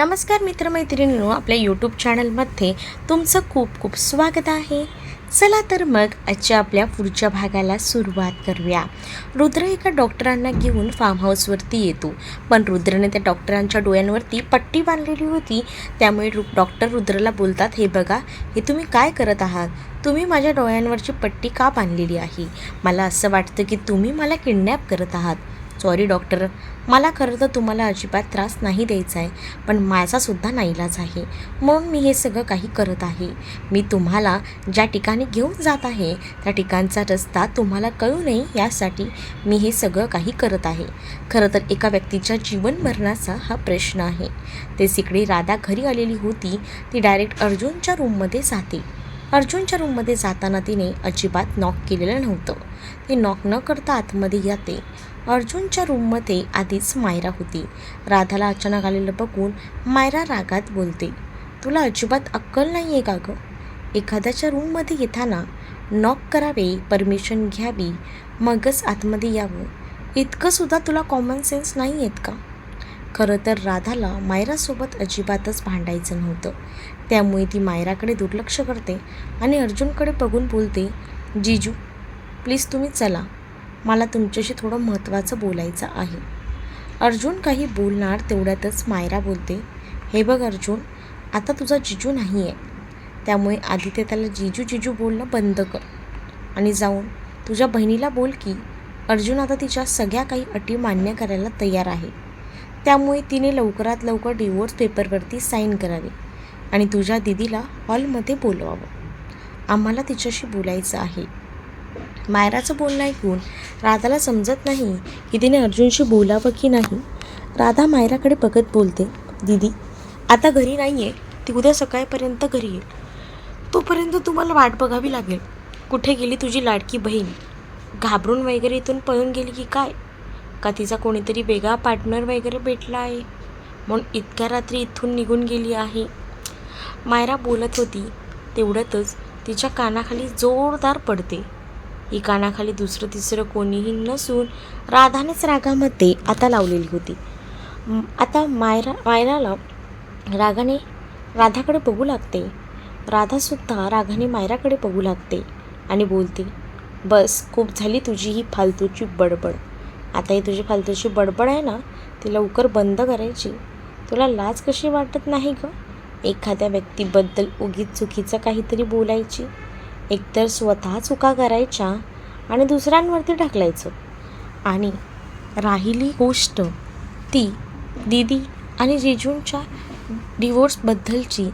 नमस्कार मित्रमैत्रिणींनो आपल्या यूट्यूब चॅनलमध्ये तुमचं खूप खूप स्वागत आहे. चला तर मग आजच्या आपल्या पुढच्या भागाला सुरुवात करूया. रुद्र एका डॉक्टरांना घेऊन फार्म हाऊसवरती येतो. पण रुद्रने त्या डॉक्टरांच्या डोळ्यांवरती पट्टी बांधलेली होती. त्यामुळे रु डॉक्टर रुद्रला बोलतात हे बघा हे तुम्ही काय करत आहात? तुम्ही माझ्या डोळ्यांवरची पट्टी का बांधलेली आहे? मला असं वाटतं की तुम्ही मला किडनॅप करत आहात. सॉरी डॉक्टर मला खरं तर तुम्हाला अजिबात त्रास नाही द्यायचा आहे पण माझासुद्धा नाईलाज आहे. म्हणून मी हे सगळं काही करत आहे. मी तुम्हाला ज्या ठिकाणी घेऊन जात आहे त्या ठिकाणचा रस्ता तुम्हाला कळू नये यासाठी मी हे सगळं काही करत आहे. खरं तर एका व्यक्तीच्या जीवन मरणाचा हा प्रश्न आहे. ते सिकडे राधा घरी आलेली होती. ती डायरेक्ट अर्जुनच्या रूममध्ये जाते. अर्जुनच्या रूममध्ये जाताना तिने अजिबात नॉक केलेलं नव्हतं. ती नॉक न करता आतमध्ये येते. अर्जुनच्या रूममध्ये आधीच मायरा होती. राधाला अचानक आलेलं बघून मायरा रागात बोलते तुला अजिबात अक्कल नाही आहे का गं? एखाद्याच्या रूममध्ये येताना नॉक करावे परमिशन घ्यावी मगच आतमध्ये यावं इतकंसुद्धा तुला कॉमन सेन्स नाही आहेत का? खरं तर राधाला मायरासोबत अजिबातच भांडायचं नव्हतं. त्यामुळे ती मायराकडे दुर्लक्ष करते आणि अर्जुनकडे बघून बोलते जिजू प्लीज तुम्ही चला. मला तुमच्याशी थोडं महत्त्वाचं बोलायचं आहे. अर्जुन काही बोलणार तेवढ्यातच मायरा बोलते हे बघ अर्जुन आता तुझा जिजू नाही आहे त्यामुळे आधी ते त्याला जिजू जिजू बोलणं बंद कर. आणि जाऊन तुझ्या बहिणीला बोल की अर्जुन आता तिच्या सगळ्या काही अटी मान्य करायला तयार आहे त्यामुळे तिने लवकरात लवकर डिवोर्स पेपरवरती साईन करावी आणि तुझ्या दिदीला हॉलमध्ये बोलवावं. आम्हाला तिच्याशी बोलायचं आहे. मायराचं बोलणं ऐकून राधाला समजत नाही की तिने अर्जुनशी बोलावं की नाही. राधा मायराकडे बघत बोलते दीदी आता घरी नाही आहे ती उद्या सकाळपर्यंत घरी येईल. तोपर्यंत तुम्हाला वाट बघावी लागेल. कुठे गेली तुझी लाडकी बहीण? घाबरून वगैरे इथून पळून गेली की काय? का तिचा कोणीतरी वेगळा पार्टनर वगैरे भेटला आहे? म्हणून इतक्या रात्री इथून निघून गेली आहे. मायरा बोलत होती तेवढ्यातच तिच्या कानाखाली जोरदार पडते. ही कानाखाली दुसरं तिसरं कोणीही नसून राधानेच रागामध्ये आता लावलेली होती. आता मायरा मायराला रागाने राधाकडे बघू लागते. राधासुद्धा रागाने मायराकडे बघू लागते आणि बोलते बस खूप झाली तुझी ही फालतूची बडबड. आता ही तुझी फालतूची बडबड आहे ना ती लवकर बंद करायची. तुला लाज कशी वाटत नाही गं? एखाद्या व्यक्तीबद्दल उगीच चुकीचं काहीतरी बोलायची. एकतर स्वतः चुका करायच्या आणि दुसऱ्यांवरती ढकलायचं. आणि राहिली गोष्ट ती दीदी आणि जिजूंच्या डिवोर्सबद्दलची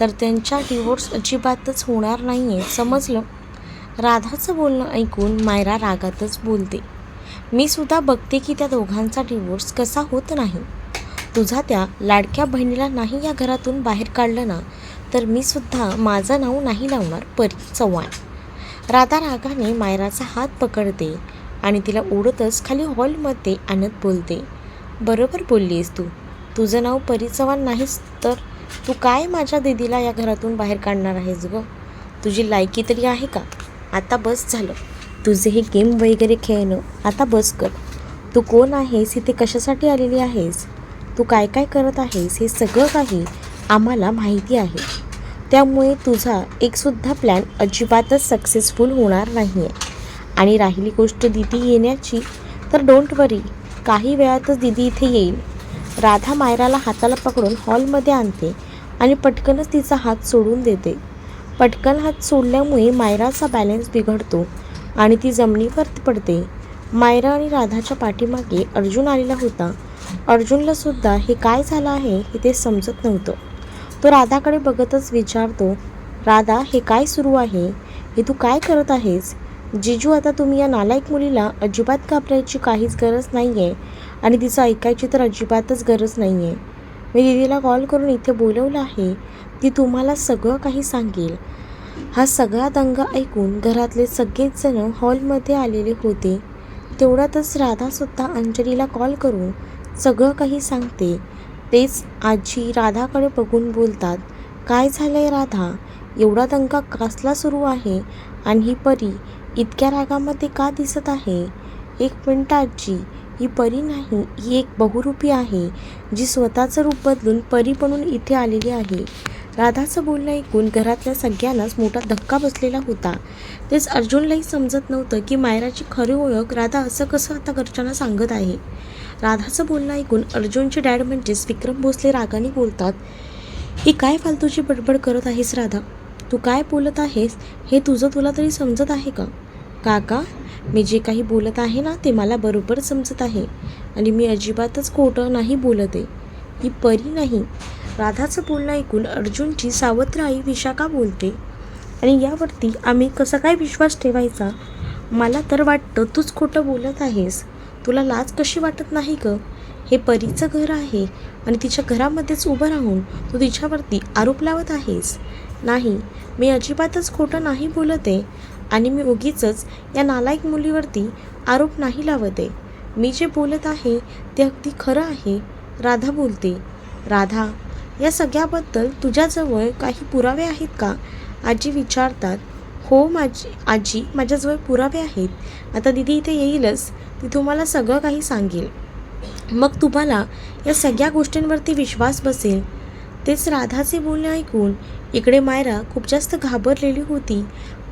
तर त्यांच्या डिवोर्स अजिबातच होणार नाही आहे समजलं? राधाचं बोलणं ऐकून मायरा रागातच बोलते. मी सुद्धा बघते की त्या दोघांचा डिवोर्स कसा होत नाही. तुझा त्या लाडक्या बहिणीला नाही या घरातून बाहेर काढलं ना तर मी सुद्धा माझं नाव नाही लावणार परी चव्हाण. राधा रागाने मायराचा हात पकडते आणि तिला ओढतच खाली हॉलमध्ये आणत बोलते. बरोबर बोललीस तू. तुझं नाव परी चव्हाण नाहीस तर? तू काय माझ्या दीदीला या घरातून बाहेर काढणार आहेस गं? तुझी लायकी तरी आहे का? आता बस झालं. तुझे हे गेम वगैरे खेळणं आता बस कर. तू कोण आहेस? इथे कशासाठी आलेली आहेस? तू काय काय करत आहेस? हे सगळं काही आम्हाला माहिती आहे. त्यामुळे तुझा एकसुद्धा प्लॅन अजिबातच सक्सेसफुल होणार नाही आहे आणि राहिली गोष्ट दिदी येण्याची तर डोंट वरी काही वेळातच दिदी इथे येईल. राधा मायराला हाताला पकडून हॉलमध्ये आणते आणि पटकनच तिचा हात सोडून देते. पटकन हात सोडल्यामुळे मायराचा बॅलन्स बिघडतो आणि ती जमिनीवर पडते. मायरा आणि राधाच्या पाठीमागे अर्जुन आलेला होता. अर्जुनला सुद्धा हे काय झालं आहे हे ते समजत नव्हतं. तो राधाकडे बघतच विचारतो राधा हे काय सुरू आहे? हे तू काय करत आहेस? जिजू आता तुम्ही या नालायक मुलीला अजिबात घाबरायची काहीच गरज नाही आहे आणि तिचं ऐकायची तर अजिबातच गरज नाही आहे मी दीदीला कॉल करून इथे बोलवलं आहे. ती तुम्हाला सगळं काही सांगेल. हा सगळा दंगा ऐकून घरातले सगळेचजण हॉलमध्ये आलेले होते. तेवढ्यातच राधासुद्धा अंजलीला कॉल करून सगळं काही सांगते. तेच आजी राधाकडे बघून बोलतात काय झालं आहे राधा? एवढा दंगा कसला सुरू आहे? आणि ही परी इतक्या रागामध्ये का दिसत आहे? एक मिनटं आजी ही परी नाही ही एक बहुरूपी आहे जी स्वतःचं रूप बदलून परी बनून इथे आलेली आहे. राधाचं बोलणं ऐकून घरातल्या सगळ्यांनाच मोठा धक्का बसलेला होता. तेच अर्जुनलाही समजत नव्हतं की मायराची खरी ओळख राधा असं कसं आता घरच्यांना सांगत आहे. राधाचं बोलणं ऐकून अर्जुनचे डॅड म्हणजेच विक्रम भोसले रागाने बोलतात ही काय फालतूची बडबड करत आहेस राधा? तू काय बोलत आहेस? हे तुझं तुला तरी समजत आहे का? काका मी जे काही बोलत आहे ना ते मला बरोबर समजत आहे आणि मी अजिबातच खोटं नाही बोलत आहे. ही परी नाही. राधाचं बोलणं ऐकून अर्जुनची सावत्र आई विशाखा बोलते आणि यावरती आम्ही कसा काय विश्वास ठेवायचा? मला तर वाटतं तूच खोटं बोलत आहेस. तुला लाज कशी वाटत नाही ग? हे परीचं घर आहे आणि तिच्या घरामध्येच उभं राहून तू तिच्यावरती आरोप लावत आहेस. नाही मी अजिबातच खोटं नाही बोलत आहे आणि मी उगीच या नालायक मुलीवरती आरोप नाही लावत. आहे मी जे बोलत आहे ते अगदी खरं आहे राधा बोलते. राधा या सगळ्याबद्दल तुझ्याजवळ काही पुरावे आहेत का? आजी विचारतात. हो माझी आजी माझ्याजवळ पुरावे आहेत. आता दिदी इथे येईलच ती तुम्हाला सगळं काही सांगेल. मग तुम्हाला या सगळ्या गोष्टींवरती विश्वास बसेल. तेच राधाचे बोलणे ऐकून इकडे मायरा खूप जास्त घाबरलेली होती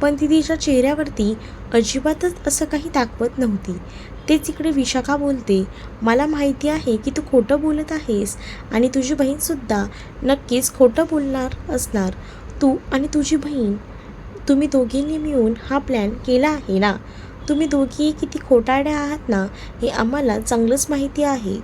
पण ती तिच्या चेहऱ्यावरती अजिबातच असं काही दाखवत नव्हती. तेच इकडे विशाखा बोलते मला माहिती आहे की तू खोटं बोलत आहेस आणि तुझी बहीणसुद्धा नक्कीच खोटं बोलणार असणार. तू आणि तुझी बहीण तुम्ही दोघींनी मिळून हा प्लॅन केला आहे ना? तुम्ही दोघीही किती खोटारड्या आहात ना हे आम्हाला चांगलंच माहिती आहे.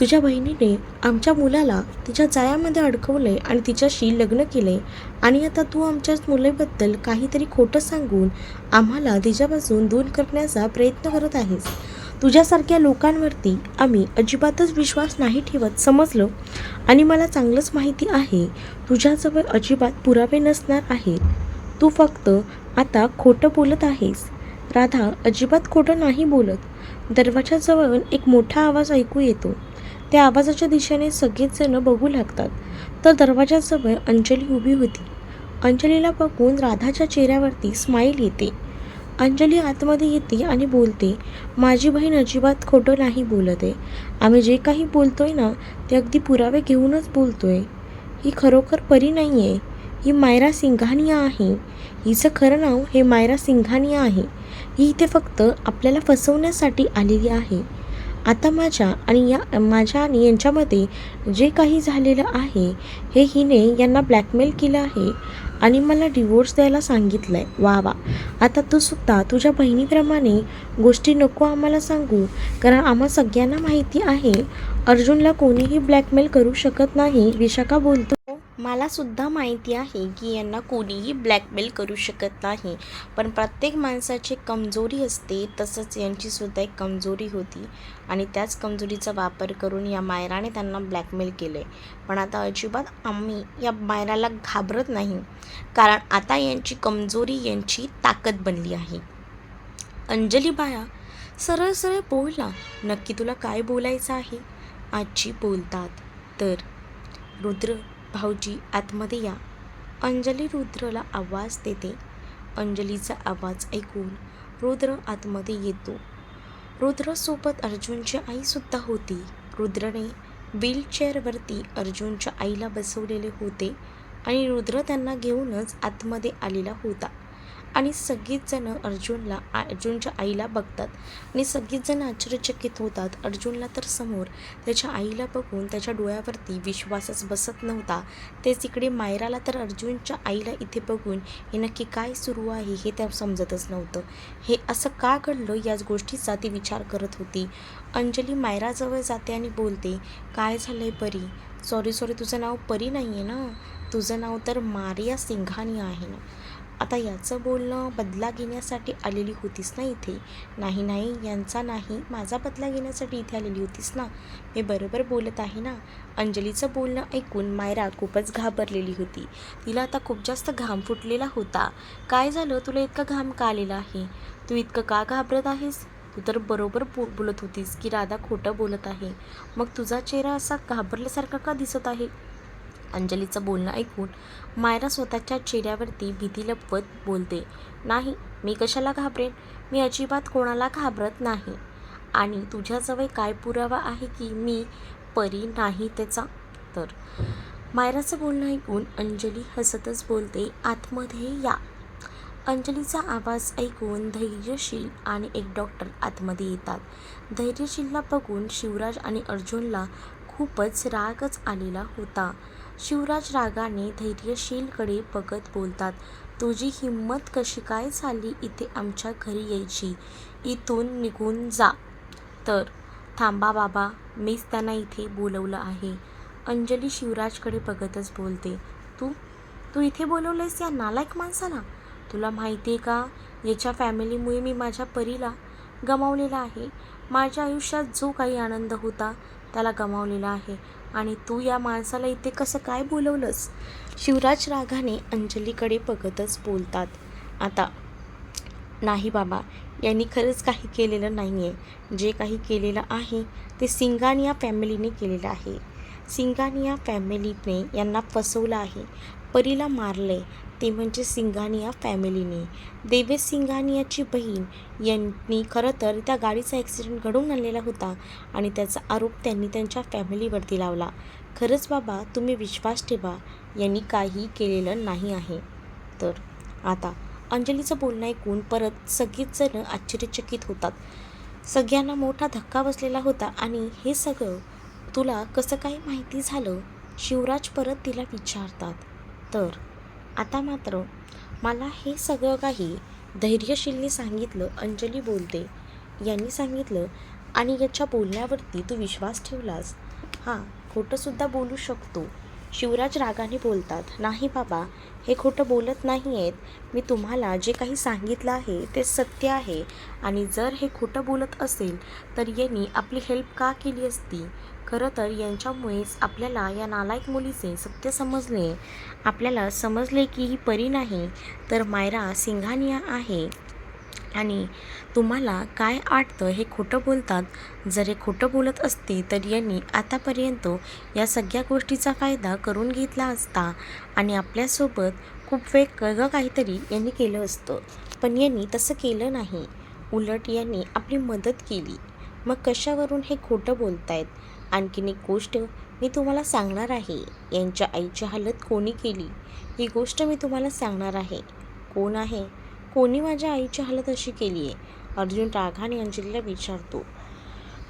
तुझ्या बहिणीने आमच्या मुलाला तिच्या जायामध्ये अडकवलं आहे आणि तिच्याशी लग्न केलं आहे आणि आता तू आमच्याच मुलीबद्दल काहीतरी खोटं सांगून आम्हाला तिच्यापासून दूर करण्याचा प्रयत्न करत आहेस. तुझ्यासारख्या लोकांवरती आम्ही अजिबातच विश्वास नाही ठेवत समजलं? आणि मला चांगलंच माहिती आहे तुझ्याजवळ अजिबात पुरावे नसणार आहेत. तू फक्त आता खोटं बोलत आहेस. राधा अजिबात खोटं नाही बोलत. दरवाजाजवळ एक मोठा आवाज ऐकू येतो. त्या आवाजाच्या दिशेने सगळेच जण बघू लागतात. तर दरवाजाजवळ अंजली उभी होती. अंजलीला बघून राधाच्या चेहऱ्यावरती स्माईल येते. अंजली आतमध्ये येते आणि बोलते माझी बहीण अजिबात खोटं नाही बोलत आहे. आम्ही जे काही बोलतोय ना ते अगदी पुरावे घेऊनच बोलतोय. ही खरोखर परी नाही आहे ही मायरा सिंघानिया आहे. हिचं खरं नाव हे मायरा सिंघानिया आहे. ही इथे फक्त आपल्याला फसवण्यासाठी आलेली आहे. आता माझ्या आणि या माझ्या आणि यांच्यामध्ये जे काही झालेलं आहे हे हिने यांना ब्लॅकमेल केलं आहे आणि मला डिवोर्स द्यायला सांगितलं आहे वा वा. आता तू सुद्धा तुझ्या बहिणीप्रमाणे गोष्टी नको आम्हाला सांगू कारण आम्हा सगळ्यांना माहिती आहे अर्जुनला कोणीही ब्लॅकमेल करू शकत नाही. विशाखा बोलतो मला सुद्धा माहिती आहे की यांना कोणीही ब्लॅकमेल करू शकत नाही. पण प्रत्येक माणसाची कमजोरी असते तसंच यांचीसुद्धा एक कमजोरी होती. आणि त्याच कमजोरीचा वापर करून या मायराने त्यांना ब्लॅकमेल केले पण आता अजिबात आम्ही या मायराला घाबरत नाही. कारण आता यांची कमजोरी यांची ताकद बनली आहे. अंजली बाया सरळ सरळ बोल ना नक्की तुला काय बोलायचं आहे? आजी बोलतात तर. रुद्र भाऊजी आतमध्ये या. अंजली रुद्रला आवाज देते. अंजलीचा आवाज ऐकून रुद्र आतमध्ये येतो. रुद्रसोबत अर्जुनची आईसुद्धा होती. रुद्रने व्हीलचेअरवरती अर्जुनच्या आईला बसवलेले होते आणि रुद्र त्यांना घेऊनच आतमध्ये आलेला होता. आणि सगळीच अर्जुनला अर्जुनच्या आईला बघतात. आणि सगळीचजण आश्चर्यचकित होतात. अर्जुनला तर समोर त्याच्या आईला बघून त्याच्या डोळ्यावरती विश्वासच बसत नव्हता. तेच इकडे मायराला तर अर्जुनच्या आईला इथे बघून हे नक्की काय सुरू आहे हे त्या समजतच नव्हतं. हे असं का घडलं याच गोष्टीचा ती विचार करत होती. अंजली मायराजवळ जाते आणि बोलते काय झालं आहे परी? सॉरी सॉरी तुझं नाव परी नाही आहे ना? तुझं नाव तर मारिया सिंघानी आहे ना? आता याचं बोलणं बदला घेण्यासाठी आलेली होतीस ना इथे? नाही नाही यांचा नाही माझा बदला घेण्यासाठी इथे आलेली होतीस ना? मी बरोबर बोलत आहे ना? अंजलीचं बोलणं ऐकून मायरा खूपच घाबरलेली होती. तिला आता खूप जास्त घाम फुटलेला होता. काय झालं? तुला इतका घाम का आलेला आहे? तू इतकं का घाबरत आहेस? तू तर बरोबर बो बोलत होतीस की राधा खोटं बोलत आहे. मग तुझा चेहरा असा घाबरल्यासारखा का दिसत आहे? अंजलीचं बोलणं ऐकून मायरा स्वतःच्या चेहऱ्यावरती भीती लपवत बोलते नाही मी कशाला घाबरेन? मी अजिबात कोणाला घाबरत नाही. आणि तुझ्याजवळ काय पुरावा आहे की मी परी नाही त्याचा? तर मायराचं बोलणं ऐकून अंजली हसतच बोलते आतमध्ये या. अंजलीचा आवाज ऐकून धैर्यशील आणि एक डॉक्टर आतमध्ये येतात. धैर्यशीलला बघून शिवराज आणि अर्जुनला खूपच रागच आलेला होता. शिवराज रागाने धैर्यशीलकडे बघत बोलतात तुझी हिंमत कशी काय झाली इथे आमच्या घरी यायची? इथून निघून जा. तर थांबा बाबा मीच त्यांना इथे बोलवलं आहे. अंजली शिवराजकडे बघतच बोलते तू तू इथे बोलवलंयस या नालायक माणसाला? तुला माहिती आहे का याच्या फॅमिलीमुळे मी माझ्या परीला गमावलेला आहे. माझ्या आयुष्यात जो काही आनंद होता त्याला गमावलेला आहे. आणि तू या माणसाला इथे कसं काय बोलवलंस? शिवराज रागाने अंजलीकडे बघतच बोलतात. आता नाही बाबा यांनी खरंच काही केलेलं नाही आहे जे काही केलेलं आहे ते सिंगानिया फॅमिलीने केलेलं आहे. सिंगानिया फॅमिलीने यांना फसवलं आहे. परीला मारले ते म्हणजे सिंगानिया फॅमिलीने. देवेश सिंगानियाची बहीण यांनी खरं तर त्या गाडीचा ॲक्सिडेंट घडवून आणलेला होता आणि त्याचा आरोप त्यांनी त्यांच्या फॅमिलीवरती लावला. खरंच बाबा तुम्ही विश्वास ठेवा यांनी काही केलेलं नाही आहे. तर आता अंजलीचं बोलणं ऐकून परत सगळीच जण आश्चर्यचकित होतात. सगळ्यांना मोठा धक्का बसलेला होता आणि हे सगळं तुला कसं काय माहिती झालं? शिवराज परत तिला विचारतात. तर आता मात्र मला हे सगळं काही धैर्यशीलने सांगितलं अंजली बोलते. यांनी सांगितलं आणि याच्या बोलण्यावरती तू विश्वास ठेवलास? हां खोटंसुद्धा बोलू शकतो. शिवराज रागाने बोलतात नाही बाबा हे खोटं बोलत नाही आहेत मी तुम्हाला जे काही सांगितलं आहे ते सत्य आहे. आणि जर हे खोटं बोलत असेल तर यांनी आपली हेल्प का केली असती? खरं तर यांच्यामुळेच आपल्याला या नालायक मुलीचे सत्य समजले. आपल्याला समजले की ही परी नाही तर मायरा सिंघानिया आहे. आणि तुम्हाला काय आटतं हे खोटं बोलतात? जर हे खोटं बोलत असते तर यांनी आतापर्यंत या सगळ्या गोष्टीचा फायदा करून घेतला असता. आणि आपल्यासोबत खूप वेगळं काहीतरी यांनी केलं असतं. पण यांनी तसं केलं नाही. उलट यांनी आपली मदत केली. मग कशावरून हे खोटं बोलतायत? आणखीन एक गोष्ट मी तुम्हाला सांगणार आहे. यांच्या आईची हालत कोणी केली? ही गोष्ट मी तुम्हाला सांगणार आहे. कोण आहे? कोणी माझ्या आईची हालत अशी केली आहे? अर्जुन राघाने अंजलीला विचारतो.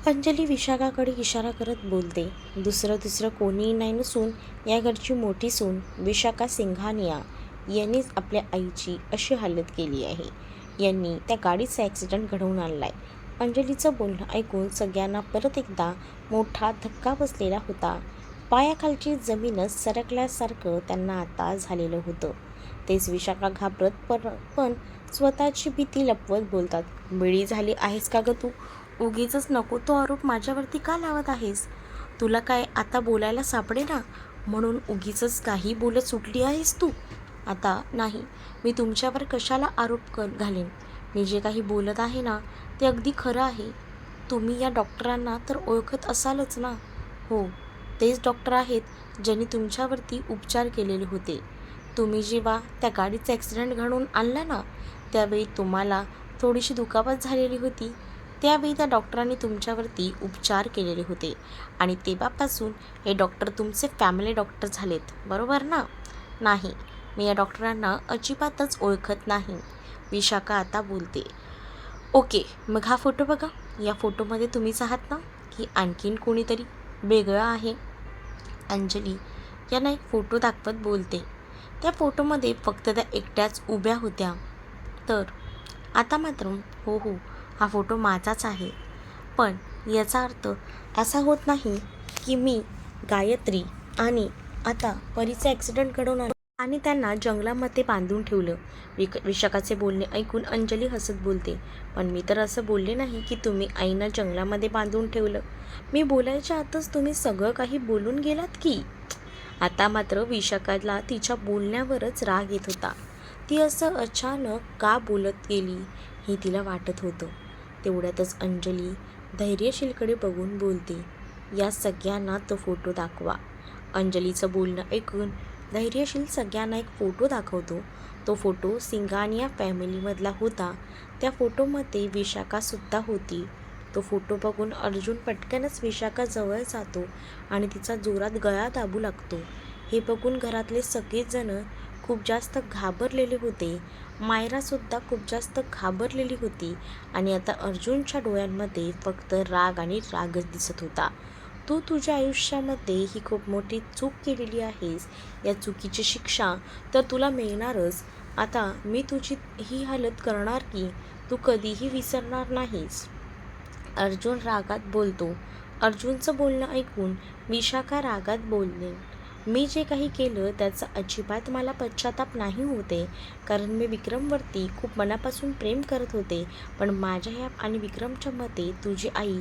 अंजली विशाखाकडे इशारा करत बोलते दुसरं दुसरं कोणीही नाही नसून या घरची मोठी सून विशाखा सिंघानिया यांनीच आपल्या आईची अशी हालत केली आहे. यांनी त्या गाडीचा ॲक्सिडेंट घडवून आणला आहे अंजलीचं बोलणं ऐकून सगळ्यांना परत एकदा मोठा धक्का बसलेला होता. पायाखालची जमीनच सरकल्यासारखं त्यांना आता झालेलं होतं. तेच विशाखा घाबरत पर पण स्वतःची भीती लपवत बोलतात वेळी झाली आहेस का ग तू? उगीच नको तो आरोप माझ्यावरती का लावत आहेस? तुला काय आता बोलायला सापडे ना? म्हणून उगीच काही बोलत सुटली आहेस तू? आता नाही मी तुमच्यावर कशाला आरोप कर घालेन? मी जे काही बोलत आहे ना ते अगदी खरं आहे. तुम्ही या डॉक्टरांना तर ओळखत असालच ना? हो तेच डॉक्टर आहेत ज्यांनी तुमच्यावरती उपचार केलेले होते. तुम्ही जेव्हा त्या गाडीचा ॲक्सिडेंट घडून आणला ना त्यावेळी तुम्हाला थोडीशी दुखापत झालेली होती. त्यावेळी त्या डॉक्टरांनी तुमच्यावरती उपचार केलेले होते आणि तेव्हापासून हे डॉक्टर तुमचे फॅमिली डॉक्टर झालेत बरोबर ना? नाही मी या डॉक्टरांना अजिबातच ओळखत नाही. विशाखा आता बोलते. ओके मग हा फोटो बघा. या फोटोमध्ये तुम्हीच आहात ना की आणखीन कोणीतरी वेगळं आहे. अंजली यांना एक फोटो दाखवत बोलते. त्या फोटोमध्ये फक्त त्या एकट्याच उभ्या होत्या. तर आता मात्र हो हो हा फोटो माझाच आहे. पण याचा अर्थ असा होत नाही की मी गायत्री आणि आता परीचा ॲक्सिडेंट घडवून आणि त्यांना जंगलामध्ये बांधून ठेवलं. विक विशाखाचे बोलणे ऐकून अंजली हसत बोलते पण मी तर असं बोलले नाही की तुम्ही आईना जंगलामध्ये बांधून ठेवलं. मी बोलायच्या आतच तुम्ही सगळं काही बोलून गेलात की? आता मात्र विशाखाला तिच्या बोलण्यावरच राग येत होता. ती असं अचानक का बोलत गेली हे तिला वाटत होतं. तेवढ्यातच अंजली धैर्यशीलकडे बघून बोलते या सगळ्यांना तो फोटो दाखवा. अंजलीचं बोलणं ऐकून धैर्यशील सगळ्यांना एक फोटो दाखवतो. तो फोटो सिंगानिया फॅमिलीमधला होता. त्या फोटोमध्ये विशाखासुद्धा होती. तो फोटो बघून अर्जुन पटकनच विशाखाजवळ जातो आणि तिचा जोरात गळा दाबू लागतो. हे बघून घरातले सगळेजणं खूप जास्त घाबरलेले होते. मायरासुद्धा खूप जास्त घाबरलेली होती आणि आता अर्जुनच्या डोळ्यांमध्ये फक्त राग आणि रागच दिसत होता. तू तुझ्या आयुष्यामध्ये ही खूप मोठी चूक केलेली आहेस. या चुकीची शिक्षा तर तुला मिळणारच. आता मी तुझी ही हालत करणार की तू कधीही विसरणार नाहीस. अर्जुन रागात बोलतो. अर्जुनचं बोलणं ऐकून विशाखा रागात बोलले. मी जे काही केलं त्याचा अजिबात मला पश्चाताप नाही होते कारण मी विक्रमवरती खूप मनापासून प्रेम करत होते. पण माझ्या ह्या आणि विक्रमच्या मते तुझी आई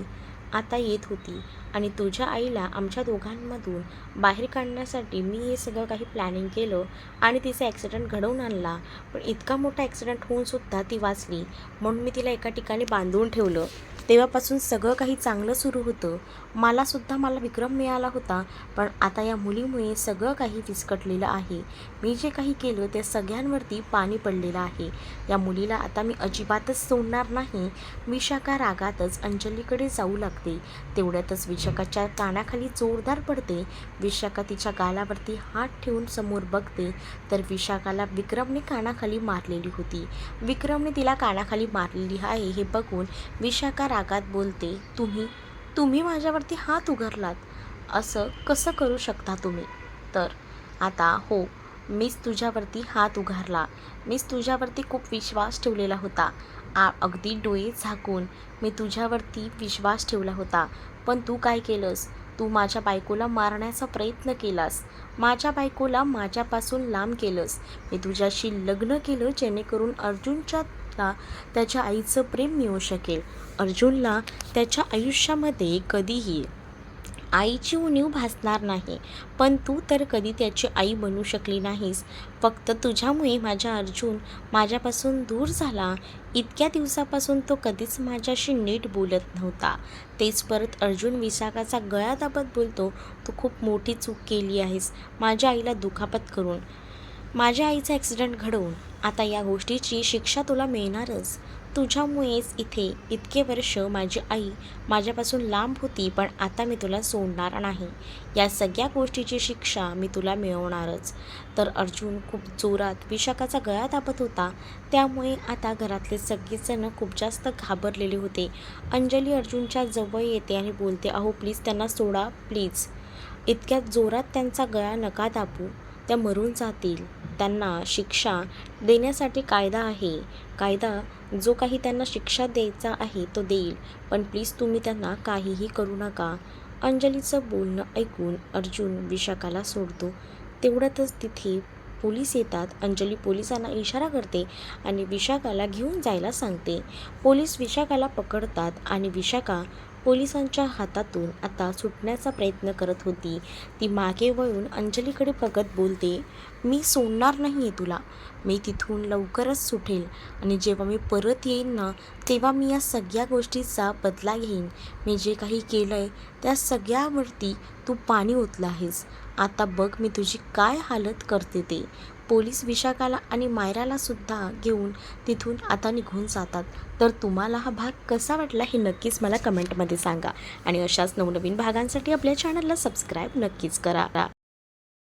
आता येत होती. आणि तुझ्या आईला आमच्या दोघांमधून बाहेर काढण्यासाठी मी हे सगळं काही प्लॅनिंग केलं आणि तिचा ॲक्सिडेंट घडवून आणला. पण इतका मोठा ॲक्सिडेंट होऊनसुद्धा ती वाचली. म्हणून मी तिला एका ठिकाणी बांधून ठेवलं. तेव्हापासून सगळं काही चांगलं सुरू होतं. मलासुद्धा मला विक्रम मिळाला होता. पण आता या मुलीमुळे सगळं काही विस्कटलेलं आहे. मी जे काही केलं त्या सगळ्यांवरती पाणी पडलेलं आहे. या मुलीला आता मी अजिबातच सोडणार नाही. मी शाका रागातच अंजलीकडे जाऊ लागते. तेवढ्यातच विशाखाच्या कानाखाली जोरदार पडते. विशाखा तिच्या गालावरती हात ठेवून समोर बघते. तर विशाखाला विक्रमने कानाखाली मारलेली होती. विक्रमने तिला कानाखाली मारलेली आहे हे बघून विशाखा रागात बोलते तुम्ही तुम्ही माझ्यावरती हात उघडलात असं कसं करू शकता तुम्ही? तर आता हो मीच तुझ्यावरती हात उघारला मीच तुझ्यावरती खूप विश्वास ठेवलेला होता. आ अगदी डोळे झाकून मी तुझ्यावरती विश्वास ठेवला होता. पण तू काय केलंस? तू माझ्या बायकोला मारण्याचा प्रयत्न केलास. माझ्या बायकोला माझ्यापासून लांब केलंस. मी तुझ्याशी लग्न केलं जेणेकरून अर्जुनच्या त्याच्या आईचं प्रेम मिळू शकेल. अर्जुनला त्याच्या आयुष्यामध्ये कधीही आईची उणीव भासणार नाही. पण तू तर कधी त्याची आई बनू शकली नाहीस. फक्त तुझ्यामुळे माझा अर्जुन माझ्यापासून दूर झाला. इतक्या दिवसापासून तो कधीच माझ्याशी नीट बोलत नव्हता. तेच परत अर्जुन विसाकाचा गळा दाबत बोलतो तू खूप मोठी चूक केली आहेस. माझ्या आईला दुखापत करून. माझ्या आईचा ॲक्सिडेंट घडवून. आता या गोष्टीची शिक्षा तुला मिळणारच. तुझ्यामुळेच इथे इतके वर्ष माझी आई माझ्यापासून लांब होती पण आता मी तुला सोडणार नाही. या सगळ्या गोष्टीची शिक्षा मी तुला मिळवणारच. तर अर्जुन खूप जोरात विशाखाचा गळा दाबत होता. त्यामुळे आता घरातले सगळेजण खूप जास्त घाबरलेले होते. अंजली अर्जुनच्या जवळ येते आणि बोलते अहो प्लीज त्यांना सोडा प्लीज इतक्या जोरात त्यांचा गळा नका दाबू त्या मरून जातील. त्यांना शिक्षा देण्यासाठी कायदा आहे. कायदा जो काही त्यांना शिक्षा द्यायचा आहे तो देईल. पण प्लीज तुम्ही त्यांना काहीही करू नका. अंजलीचं बोलणं ऐकून अर्जुन विशाखाला सोडतो. तेवढ्यातच तिथे पोलीस येतात. अंजली पोलिसांना इशारा करते आणि विशाखाला घेऊन जायला सांगते. पोलीस विशाखाला पकडतात आणि विशाखा पोलिसांच्या हातातून आता सुटण्याचा प्रयत्न करत होती. ती मागे वळून अंजलीकडे बघत बोलते मी सोडणार नाही आहे तुला. मी तिथून लवकरच सुटेल आणि जेव्हा मी परत येईन ना तेव्हा मी या सगळ्या गोष्टीचा बदला घेईन. मी जे काही केलं आहे त्या सगळ्यावरती तू पाणी ओतलं आहेस. आता बघ मी तुझी काय हालत करते ते. पोलीस विशाखाला आणि मायराला सुद्धा घेऊन तिथून आता निघून जातात. तर तुम्हाला हा भाग कसा वाटला हे नक्कीच मला कमेंटमध्ये सांगा. आणि अशाच नवनवीन भागांसाठी आपल्या चॅनलला सबस्क्राईब नक्कीच करा.